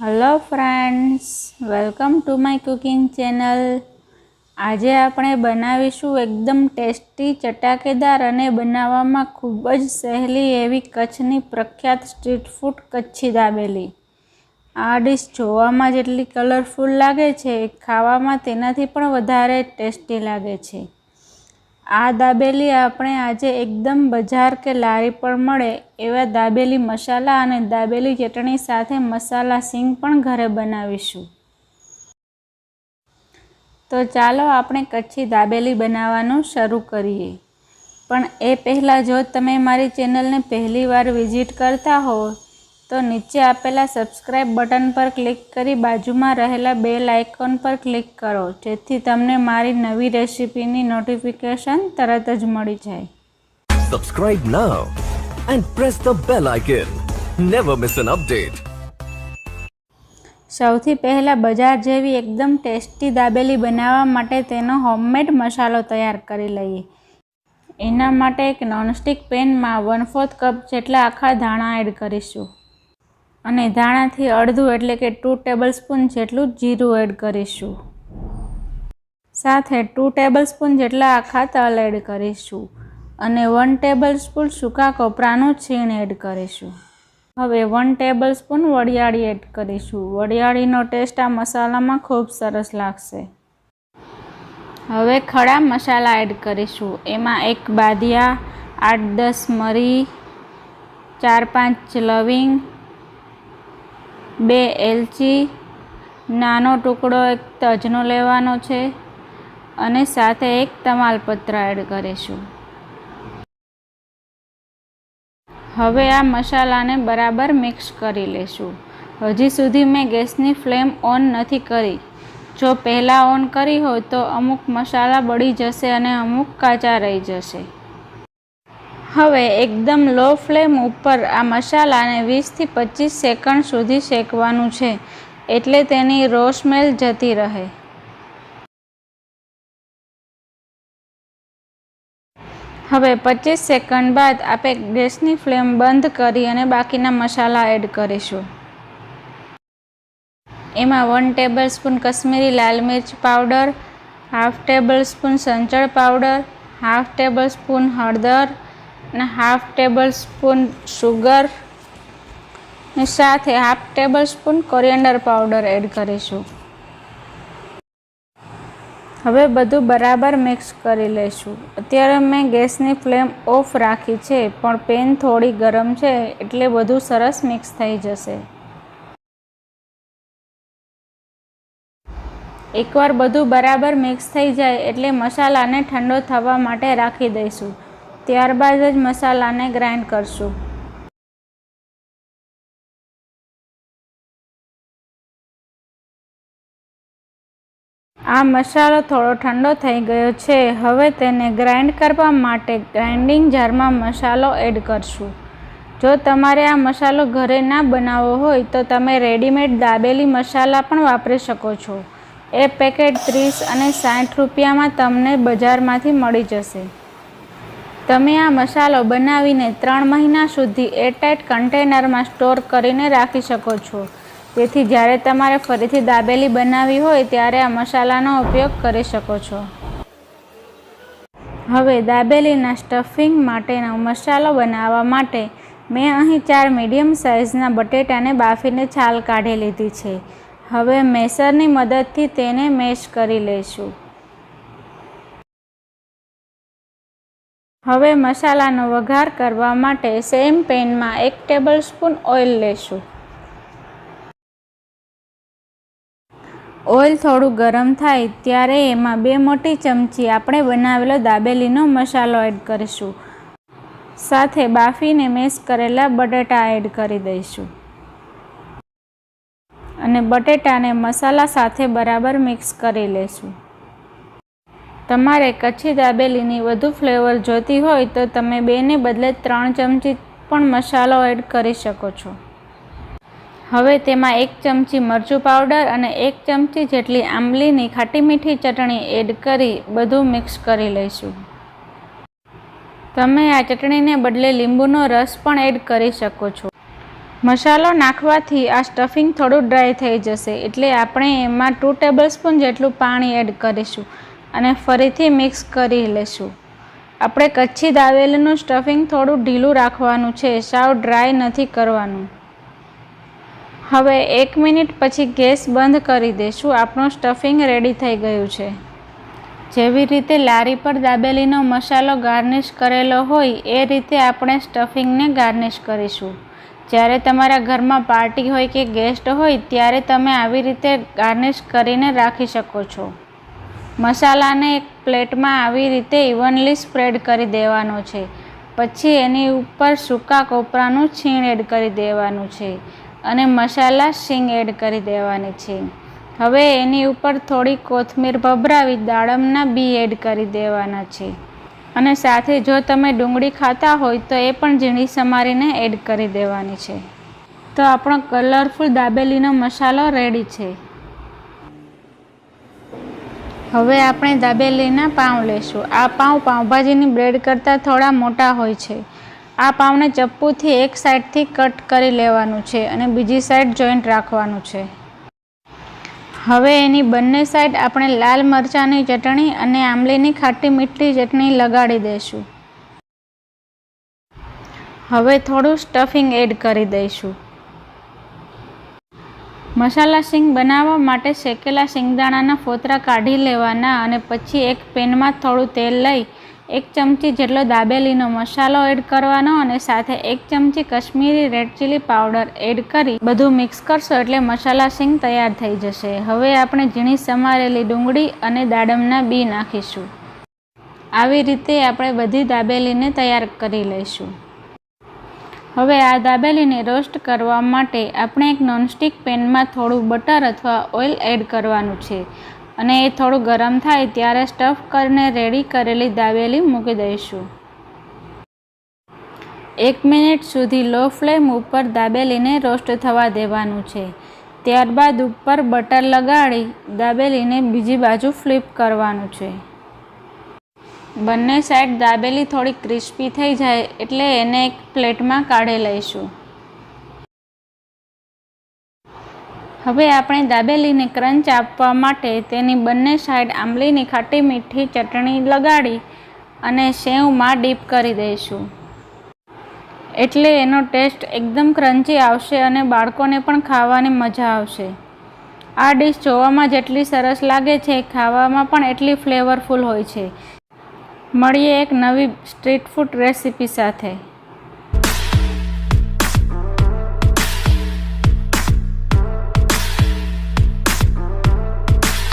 Hello friends welcome to my cooking channel આજે આપણે બનાવીશું એકદમ ટેસ્ટી ચટાકેદાર અને બનાવવામાં ખૂબ જ સહેલી એવી કચ્છની પ્રખ્યાત સ્ટ્રીટ ફૂડ કચ્છી દાબેલી. આ ડીશ જોવામાં જેટલી કલરફુલ લાગે છે ખાવામાં તેનાથી પણ વધારે ટેસ્ટી લાગે છે. આ દાબેલી આપણે આજે એકદમ બજાર કે લારી પર મળે એવા દાબેલી મસાલા અને દાબેલી ચટણી સાથે મસાલા સિંગ પણ ઘરે બનાવીશું. તો ચાલો આપણે કચ્છી દાબેલી બનાવવાનું શરૂ કરીએ. પણ એ પહેલાં જો તમે મારી ચેનલને પહેલીવાર વિઝિટ કરતા હો તો નીચે આપેલા સબસ્ક્રાઈબ બટન પર ક્લિક કરી બાજુમાં રહેલા બેલ આઇકોન પર ક્લિક કરો જેથી તમને મારી નવી રેસિપીની નોટિફિકેશન તરત જ મળી જાય. Subscribe now and press the bell icon never miss an update સૌથી પહેલાં બજાર જેવી એકદમ ટેસ્ટી દાબેલી બનાવવા માટે તેનો હોમમેડ મસાલો તૈયાર કરી લઈએ. એના માટે એક નોનસ્ટિક પેનમાં વન ફોર્થ કપ જેટલા આખા ધાણા એડ કરીશું. અને ધાણાથી અડધું એટલે કે ટુ ટેબલ સ્પૂન જેટલું જીરું એડ કરીશું. સાથે ટુ ટેબલ સ્પૂન જેટલા આખા તલ એડ કરીશું અને વન ટેબલ સ્પૂન સૂકા કોપરાનું છીણ એડ કરીશું. હવે વન ટેબલ સ્પૂન વરિયાળી એડ કરીશું. વરિયાળીનો ટેસ્ટ આ મસાલામાં ખૂબ સરસ લાગશે. હવે ખડા મસાલા એડ કરીશું. એમાં એક બાદિયા, આઠ દસ મરી, ચાર પાંચ લવિંગ બે એલચી, નાનો ટુકડો એક તજનો લેવાનો છે અને સાથે એક તમાલપત્ર એડ કરીશું. હવે આ મસાલાને બરાબર મિક્સ કરી લેશું. હજી સુધી મેં ગેસની ફ્લેમ ઓન નથી કરી. જો પહેલાં ઓન કરી હોય તો અમુક મસાલા બળી જશે અને અમુક કાચા રહી જશે. હવે એકદમ લો ફ્લેમ ઉપર આ મસાલાને વીસથી પચીસ સેકન્ડ સુધી શેકવાનું છે, એટલે તેની રો સ્મેલ જતી રહે. હવે પચીસ સેકન્ડ બાદ આપણે ગેસની ફ્લેમ બંધ કરી અને બાકીના મસાલા એડ કરીશું. એમાં વન ટેબલ સ્પૂન કશ્મીરી લાલ મિર્ચ પાવડર હાફ ટેબલ સ્પૂન સંચળ પાવડર હાફ ટેબલ સ્પૂન હળદર અને હાફ ટેબલ સ્પૂન સુગર સાથે half tablespoon coriander powder add કરીશું. હવે બધું બરાબર મિક્સ કરી લઈશું. અત્યારે મેં ગેસની ફ્લેમ ઓફ રાખી છે, પણ પેન થોડી ગરમ છે, એટલે બધું સરસ મિક્સ થઈ જશે. એકવાર બધું બરાબર મિક્સ થઈ જાય, એટલે મસાલાને ઠંડો થવા માટે રાખી દઈશું. ત્યારબાદ જ મસાલાને ગ્રાઇન્ડ કરશું. આ મસાલો થોડો ઠંડો થઈ ગયો છે. હવે તેને ગ્રાઇન્ડ કરવા માટે ગ્રાઇન્ડિંગ જારમાં મસાલો એડ કરશું. જો તમારે આ મસાલો ઘરે ના બનાવવો હોય તો તમે રેડીમેડ દાબેલી મસાલા પણ વાપરી શકો છો. એ પેકેટ ત્રીસ અને સાઠ રૂપિયામાં તમને બજારમાંથી મળી જશે. તમે આ મસાલો બનાવીને ત્રણ મહિના સુધી એરટાઇટ કન્ટેનરમાં સ્ટોર કરીને રાખી શકો છો. તેથી જ્યારે તમારે ફરીથી દાબેલી બનાવવી હોય ત્યારે આ મસાલાનો ઉપયોગ કરી શકો છો. હવે દાબેલીના સ્ટફિંગ માટેનો મસાલો બનાવવા માટે મેં અહીં ચાર મીડિયમ સાઇઝના બટેટાને બાફીને છાલ કાઢી લીધી છે. હવે મેસરની મદદથી તેને મેશ કરી લઈશું. હવે મસાલાનો વઘાર કરવા માટે સેમ પેનમાં એક ટેબલ સ્પૂન ઓઇલ લેશું. ઓઇલ થોડું ગરમ થાય ત્યારે એમાં બે મોટી ચમચી આપણે બનાવેલો દાબેલીનો મસાલો એડ કરીશું. સાથે બાફીને મેશ કરેલા બટેટા એડ કરી દઈશું. અને બટેટાને મસાલા સાથે બરાબર મિક્સ કરી લઈશું તમારે કચ્છી દાબેલીની વધુ ફ્લેવર જોતી હોય તો તમે બેને બદલે ત્રણ ચમચી પણ મસાલો એડ કરી શકો છો. હવે તેમાં એક ચમચી મરચું પાવડર અને એક ચમચી જેટલી આંબલીની ખાટી મીઠી ચટણી એડ કરી બધું મિક્સ કરી લઈશું. તમે આ ચટણીને બદલે લીંબુનો રસ પણ એડ કરી શકો છો. મસાલો નાખવાથી આ સ્ટફિંગ થોડું ડ્રાય થઈ જશે એટલે આપણે એમાં ટુ ટેબલ સ્પૂન જેટલું પાણી એડ કરીશું. અને ફરીથી મિક્સ કરી લેશું. આપણે કચ્છી દાવેલીનું સ્ટફિંગ થોડું ઢીલું રાખવાનું છે, સાવ ડ્રાય નથી કરવાનું. હવે એક મિનિટ પછી ગેસ બંધ કરી દઈશું આપણું સ્ટફિંગ રેડી થઈ ગયું છે. જેવી રીતે લારી પર દાબેલીનો મસાલો ગાર્નિશ કરેલો હોય, એ રીતે આપણે સ્ટફિંગને ગાર્નિશ કરીશું. જ્યારે તમારા ઘરમાં પાર્ટી હોય કે ગેસ્ટ હોય, ત્યારે તમે આવી રીતે ગાર્નિશ કરીને રાખી શકો છો. મસાલાને એક પ્લેટમાં આવી રીતે ઇવનલી સ્પ્રેડ કરી દેવાનો છે. પછી એની ઉપર સૂકા કોપરાનું છીણ એડ કરી દેવાનું છે અને મસાલા શીંગ એડ કરી દેવાની છે. હવે એની ઉપર થોડી કોથમીર ભભરાવી દાડમના બી એડ કરી દેવાના છે. અને સાથે જો તમે ડુંગળી ખાતા હોય તો એ પણ ઝીણી સમારીને એડ કરી દેવાની છે. તો આપણો કલરફુલ દાબેલીનો મસાલો રેડી છે. હવે આપણે દાબેલીના પાઉં લેશું. આ પાઉં પાઉંભાજીની બ્રેડ કરતાં થોડા મોટા હોય છે. આ પાઉંને ચપ્પુથી એક સાઈડથી કટ કરી લેવાનું છે અને બીજી સાઈડ જોઈન્ટ રાખવાનું છે. હવે એની બંને સાઈડ આપણે લાલ મરચાંની ચટણી અને આંબલીની ખાટી મીઠી ચટણી લગાડી દઈશું. હવે થોડું સ્ટફિંગ એડ કરી દઈશું. મસાલા સિંગ બનાવવા માટે શેકેલા શીંગદાણાના ફોતરા કાઢી લેવાના અને પછી એક પેનમાં થોડું તેલ લઈ એક ચમચી જેટલો દાબેલીનો મસાલો એડ કરવાનો અને સાથે એક ચમચી Kashmiri red chilli powder add કરી બધું મિક્સ કરશો એટલે મસાલા સિંગ તૈયાર થઈ જશે. હવે આપણે ઝીણી સમારેલી ડુંગળી અને દાડમના બી નાખીશું. આવી રીતે આપણે બધી દાબેલીને તૈયાર કરી લઈશું. હવે આ દાબેલીને રોસ્ટ કરવા માટે આપણે એક નોનસ્ટિક પેનમાં થોડું બટર અથવા ઓઇલ એડ કરવાનું છે. અને એ થોડું ગરમ થાય ત્યારે સ્ટફ કરીને રેડી કરેલી દાબેલી મૂકી દઈશું. એક મિનિટ સુધી લો ફ્લેમ ઉપર દાબેલીને રોસ્ટ થવા દેવાનું છે. ત્યારબાદ ઉપર બટર લગાડી દાબેલીને બીજી બાજુ ફ્લિપ કરવાનું છે. બંને સાઈડ દાબેલી થોડી ક્રિસ્પી થઈ જાય એટલે એને એક પ્લેટમાં કાઢી લઈશું. હવે આપણે દાબેલીને ક્રંચ આપવા માટે તેની બંને સાઈડ આંબલીની ખાટી મીઠી ચટણી લગાડી અને સેવમાં ડીપ કરી દઈશું. એટલે એનો ટેસ્ટ એકદમ ક્રંચી આવશે અને બાળકોને પણ ખાવાની મજા આવશે. આ ડીશ જોવામાં જેટલી સરસ લાગે છે, ખાવામાં પણ એટલી ફ્લેવરફુલ હોય છે. મળીએ એક નવી સ્ટ્રીટ ફૂડ રેસીપી સાથે.